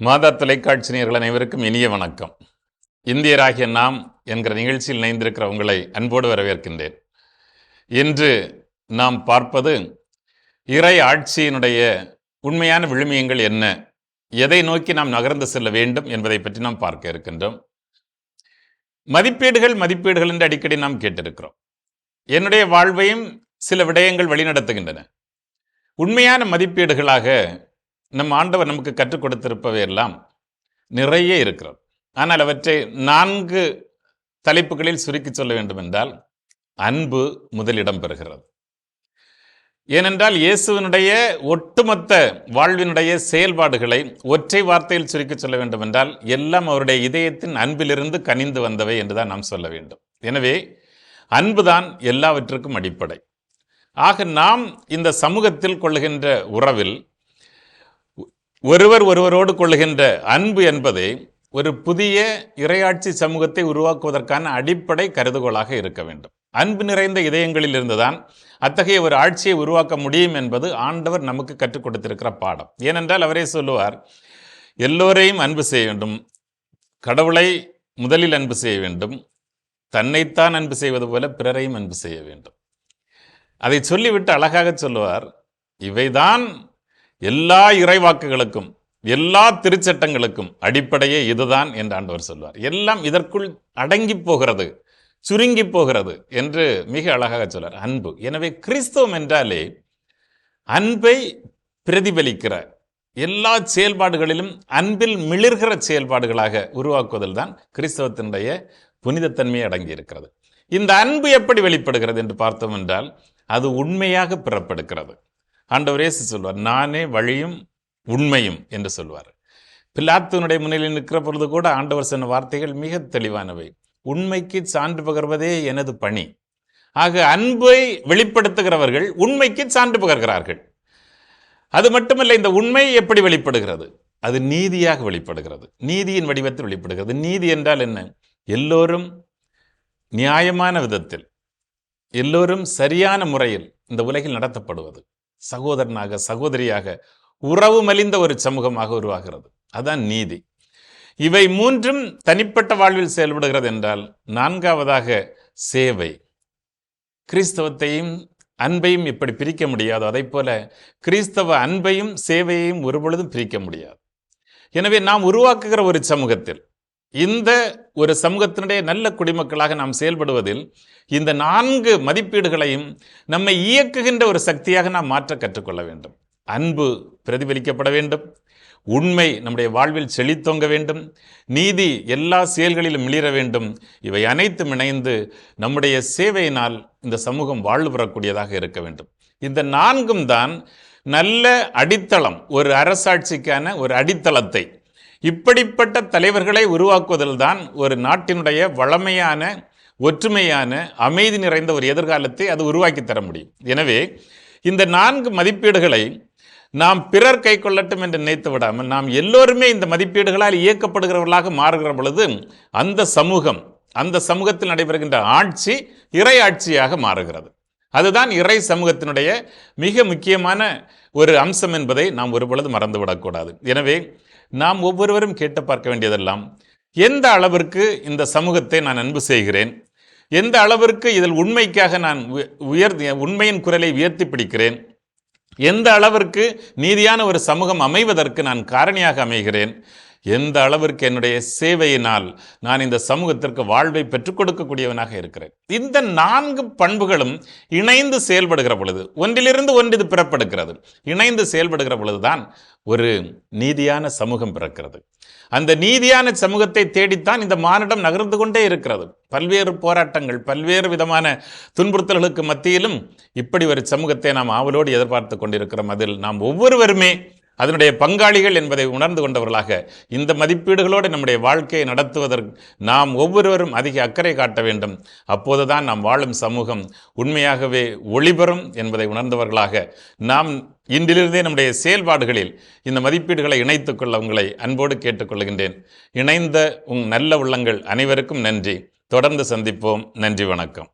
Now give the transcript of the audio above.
மாதா தொலைக்காட்சி நேர்கள் அனைவருக்கும் இனிய வணக்கம். இந்தியராகிய நாம் என்கிற நிகழ்ச்சியில் இணைந்திருக்கிற உங்களை அன்போடு வரவேற்கின்றேன். இன்று நாம் பார்ப்பது இறை ஆட்சியினுடைய உண்மையான விழுமியங்கள் என்ன எதை நோக்கி நாம் நகர்ந்து செல்ல வேண்டும் என்பதை பற்றி நாம் பார்க்க இருக்கின்றோம். மதிப்பீடுகள் மதிப்பீடுகள் என்று அடிக்கடி நாம் கேட்டிருக்கிறோம். என்னுடைய வாழ்வையும் சில விடயங்கள் வழிநடத்துகின்றன. உண்மையான மதிப்பீடுகளாக நம் ஆண்டவர் நமக்கு கற்றுக் கொடுத்திருப்பவையெல்லாம் நிறைய இருக்கிறது. ஆனால் அவற்றை நான்கு தலைப்புகளில் சுருக்கி சொல்ல வேண்டுமென்றால் அன்பு முதலிடம் பெறுகிறது. ஏனென்றால் இயேசுவினுடைய ஒட்டுமொத்த வாழ்வினுடைய செயல்பாடுகளை ஒற்றை வார்த்தையில் சுருக்கி சொல்ல வேண்டும் என்றால் எல்லாம் அவருடைய இதயத்தின் அன்பிலிருந்து கனிந்து வந்தவை என்றுதான் நாம் சொல்ல வேண்டும். எனவே அன்புதான் எல்லாவற்றுக்கும் அடிப்படை. ஆக நாம் இந்த சமூகத்தில் கொள்ளுகின்ற உறவில் ஒருவர் ஒருவரோடு கொள்ளுகின்ற அன்பு என்பதை ஒரு புதிய இரையாட்சி சமூகத்தை உருவாக்குவதற்கான அடிப்படை கருதுகோளாக இருக்க வேண்டும். அன்பு நிறைந்த இதயங்களில் இருந்துதான் அத்தகைய ஒரு ஆட்சியை உருவாக்க முடியும் என்பது ஆண்டவர் நமக்கு கற்றுக் கொடுத்திருக்கிற பாடம். ஏனென்றால் அவரே சொல்லுவார் எல்லோரையும் அன்பு செய்ய வேண்டும் கடவுளை முதலில் அன்பு செய்ய வேண்டும் தன்னைத்தான் அன்பு செய்வது போல பிறரையும் அன்பு செய்ய வேண்டும். அதை சொல்லிவிட்டு அழகாக சொல்லுவார் இவைதான் எல்லா இறைவாக்குகளுக்கும் எல்லா திருச்சட்டங்களுக்கும் அடிப்படையே இதுதான் என்று ஆண்டவர் சொல்வார். எல்லாம் இதற்குள் அடங்கி போகிறது சுருங்கி போகிறது என்று மிக அழகாக சொல்வார். அன்பு. எனவே கிறிஸ்தவம் என்றாலே அன்பை பிரதிபலிக்கிற எல்லா செயல்பாடுகளிலும் அன்பில் மிளிர்கிற செயல்பாடுகளாக உருவாக்குவதில் தான் கிறிஸ்தவத்தினுடைய புனிதத்தன்மையை அடங்கி இருக்கிறது இந்த அன்பு எப்படி வெளிப்படுகிறது என்று பார்த்தோம் என்றால் அது உண்மையாக பிறப்பெடுக்கிறது ஆண்டவர் இயேசு சொல்வார் நானே வழியும் உண்மையும் என்று சொல்வார். பிலாத்துனுடைய முன்னிலையில் நிற்கிற பொழுது கூட ஆண்டவர் சொன்ன வார்த்தைகள் மிக தெளிவானவை. உண்மைக்கு சான்று பகர்வதே எனது பணி. ஆக அன்பை வெளிப்படுத்துகிறவர்கள் உண்மைக்கு சான்று பகர்கிறார்கள். அது மட்டுமல்ல இந்த உண்மை எப்படி வெளிப்படுகிறது? அது நீதியாக வெளிப்படுகிறது. நீதியின் வடிவத்தில் வெளிப்படுகிறது. நீதி என்றால் என்ன? எல்லோரும் நியாயமான விதத்தில் எல்லோரும் சரியான முறையில் இந்த உலகில் நடத்தப்படுவது. சகோதரனாக சகோதரியாக உறவு மலிந்த ஒரு சமூகமாக உருவாகிறது. அதான் நீதி. இவை மூன்றும் தனிப்பட்ட வாழ்வில் செயல்படுகிறது என்றால் நான்காவதாக சேவை. கிறிஸ்தவத்தையும் அன்பையும் இப்படி பிரிக்க முடியாது அதை போல கிறிஸ்தவ அன்பையும் சேவையையும் ஒருபொழுதும் பிரிக்க முடியாது. எனவே நாம் உருவாக்குகிற ஒரு சமூகத்தில் இந்த ஒரு சமூகத்தினுடைய நல்ல குடிமக்களாக நாம் செயல்படுவதில் இந்த நான்கு மதிப்பீடுகளையும் நம்மை இயக்குகின்ற ஒரு சக்தியாக நாம் மாற்ற கற்றுக்கொள்ள வேண்டும். அன்பு பிரதிபலிக்கப்பட வேண்டும். உண்மை நம்முடைய வாழ்வில் செழித்தொங்க வேண்டும். நீதி எல்லா செயல்களிலும் மிளிர வேண்டும். இவை அனைத்தும் இணைந்து நம்முடைய சேவையினால் இந்த சமூகம் வாழ்வு பெறக்கூடியதாக இருக்க வேண்டும். இந்த நான்கும் தான் நல்ல அடித்தளம் ஒரு அரசாட்சிக்கான ஒரு அடித்தளத்தை இப்படிப்பட்ட தலைவர்களை உருவாக்குவதில் தான் ஒரு நாட்டினுடைய வளமையான ஒற்றுமையான அமைதி நிறைந்த ஒரு எதிர்காலத்தை அது உருவாக்கி தர முடியும். எனவே இந்த நான்கு மதிப்பீடுகளை நாம் பிறர் கை கொள்ளட்டும் என்று நினைத்து விடாமல் நாம் எல்லோருமே இந்த மதிப்பீடுகளால் இயக்கப்படுகிறவர்களாக மாறுகிற பொழுது அந்த சமூகம் அந்த சமூகத்தில் நடைபெறுகின்ற ஆட்சி இறை ஆட்சியாக மாறுகிறது. அதுதான் இறை சமூகத்தினுடைய மிக முக்கியமான ஒரு அம்சம் என்பதை நாம் ஒருபொழுது மறந்துவிடக்கூடாது. எனவே நாம் ஒவ்வொருவரும் கேட்டு பார்க்க வேண்டியதெல்லாம் எந்த அளவிற்கு இந்த சமூகத்தை நான் அன்பு செய்கிறேன்? எந்த அளவிற்கு இதில் உண்மைக்காக நான் உயர் உண்மையின் குரலை உயர்த்தி பிடிக்கிறேன்? எந்த அளவிற்கு நீதியான ஒரு சமூகம் அமைவதற்கு நான் காரணியாக அமைகிறேன்? எந்த அளவிற்கு என்னுடைய சேவையினால் நான் இந்த சமூகத்திற்கு வாழ்வை பெற்றுக் கொடுக்கக்கூடியவனாக இருக்கிறேன். இந்த நான்கு பண்புகளும் இணைந்து செயல்படுகிற பொழுது ஒன்றிலிருந்து ஒன்று இது பிறப்படுகிறது. இணைந்து செயல்படுகிற பொழுதுதான் ஒரு நீதியான சமூகம் பிறக்கிறது. அந்த நீதியான சமூகத்தை தேடித்தான் இந்த மானிடம் நகர்ந்து கொண்டே இருக்கிறது. பல்வேறு போராட்டங்கள் பல்வேறு விதமான துன்புறுத்தல்களுக்கு மத்தியிலும் இப்படி ஒரு சமூகத்தை நாம் ஆவலோடு எதிர்பார்த்து கொண்டிருக்கிறோம் அதில் நாம் ஒவ்வொருவருமே அதனுடைய பங்காளிகள் என்பதை உணர்ந்து கொண்டவர்களாக இந்த மதிப்பீடுகளோடு நம்முடைய வாழ்க்கையை நடத்துவதற்கு நாம் ஒவ்வொருவரும் அதிக அக்கறை காட்ட வேண்டும். அப்போதுதான் நாம் வாழும் சமூகம் உண்மையாகவே ஒளிபெறும் என்பதை உணர்ந்தவர்களாக நாம் இன்றிலிருந்தே நம்முடைய செயல்பாடுகளில் இந்த மதிப்பீடுகளை இணைத்துக் கொள்ள உங்களை அன்போடு கேட்டுக்கொள்கின்றேன். இணைந்த உங் நல்ல உள்ளங்கள் அனைவருக்கும் நன்றி. தொடர்ந்து சந்திப்போம். நன்றி வணக்கம்.